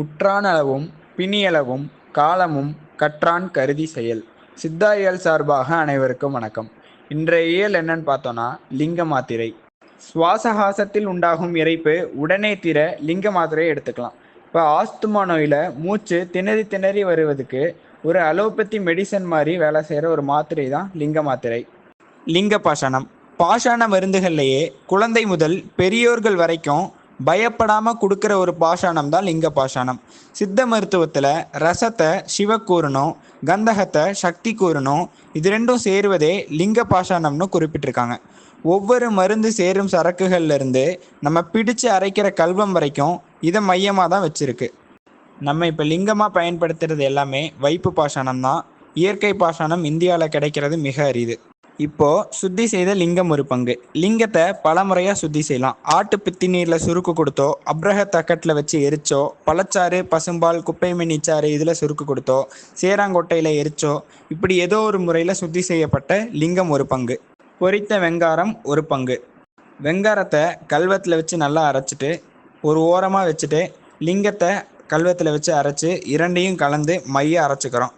உற்றானளவும் பிணியளவும் காலமும் கற்றான் கருதி செயல். சித்தா இயல் சார்பாக அனைவருக்கும் வணக்கம். இன்றைய இயல் என்னன்னு பார்த்தோன்னா லிங்க மாத்திரை. சுவாசகாசத்தில் உண்டாகும் இறைப்பு உடனே தீர லிங்க மாத்திரையை எடுத்துக்கலாம். இப்போ ஆஸ்துமா நோயில் மூச்சு திணறி திணறி வருவதுக்கு ஒரு அலோபதி மெடிசன் மாதிரி வேலை செய்கிற ஒரு மாத்திரை தான் லிங்க மாத்திரை. லிங்க பாஷாணம். பாஷாண மருந்துகள்லேயே குழந்தை முதல் பெரியோர்கள் வரைக்கும் பயப்படாம கொடுக்குற ஒரு பாஷாணம் தான் லிங்க பாஷாணம். சித்த மருத்துவத்தில் ரசத்தை சிவ கூறணும் கந்தகத்தை சக்தி கூறணும் இது ரெண்டும் சேருவதே லிங்க பாஷாணம்னு குறிப்பிட்டிருக்காங்க. ஒவ்வொரு மருந்து சேரும் சரக்குகள்ல இருந்து நம்ம பிடிச்சு அரைக்கிற கல்வம் வரைக்கும் இதை மையமாக தான் வச்சிருக்கு. நம்ம இப்போ லிங்கமாக பயன்படுத்துறது எல்லாமே வைப்பு பாஷாணம் தான். இயற்கை பாஷாணம் இந்தியாவில் கிடைக்கிறது மிக அரிது. இப்போ சுத்தி செய்த லிங்கம் ஒரு பங்கு. லிங்கத்தை பல முறையா சுத்தி செய்யலாம். ஆட்டு பித்தி நீரில் சுருக்கு கொடுத்தோ அப்ரக தக்கட்டில் வச்சு எரிச்சோ பழச்சாறு பசும்பால் குப்பை மினிச்சாறு இதில் சுருக்கு கொடுத்தோ சேராங்கொட்டையில் எரிச்சோ இப்படி ஏதோ ஒரு முறையில் சுத்தி செய்யப்பட்ட லிங்கம் ஒரு பங்கு. பொரித்த வெங்காரம் ஒரு பங்கு. வெங்காரத்தை கல்வத்தில் வச்சு நல்லா அரைச்சிட்டு ஒரு ஓரமாக வச்சுட்டு லிங்கத்தை கல்வத்தில் வச்சு அரைச்சி இரண்டையும் கலந்து மைய அரைச்சிக்கிறோம்.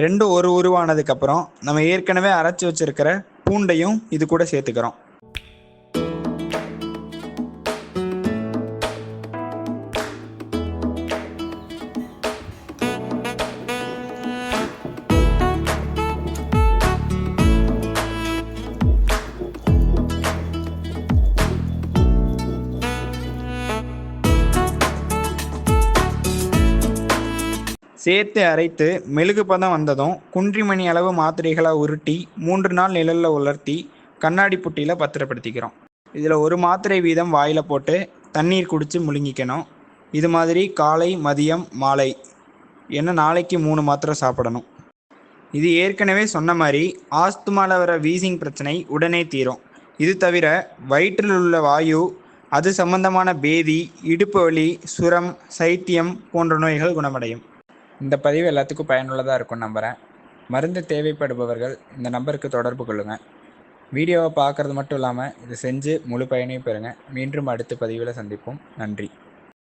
ரெண்டும் ஒரு உருவானதுக்கப்புறம் நம்ம ஏற்கனவே அரைச்சி வச்சிருக்கிற பூண்டையும் இது கூட சேர்த்துக்கிறோம். சேர்த்து அரைத்து மெழுகு பதம் வந்ததும் குன்றிமணி அளவு மாத்திரைகளாக உருட்டி மூன்று நாள் நிழலில் உலர்த்தி கண்ணாடி புட்டியில் பத்திரப்படுத்திக்கிறோம். இதில் ஒரு மாத்திரை வீதம் வாயில் போட்டு தண்ணீர் குடித்து முழுங்கிக்கணும். இது மாதிரி காலை மதியம் மாலை என்ன நாளைக்கு மூணு மாத்திரை சாப்பிடணும். இது ஏற்கனவே சொன்ன மாதிரி ஆஸ்துமாவில் வர வீசிங் பிரச்சனை உடனே தீரும். இது தவிர வயிற்றில் உள்ள வாயு அது சம்பந்தமான பேதி இடுப்பு வலி சுரம் சைத்தியம் போன்ற நோய்கள் குணமடையும். இந்த பதிவு எல்லாத்துக்கும் பயனுள்ளதாக இருக்கும் நம்புகிறேன் மருந்து தேவைப்படுபவர்கள் இந்த நம்பருக்கு தொடர்பு கொள்ளுங்கள் வீடியோவை பார்க்குறது மட்டும் இல்லாமல் இதை செஞ்சு முழு பயனையும் பெறுங்க. மீண்டும் அடுத்த பதிவில் சந்திப்போம். நன்றி.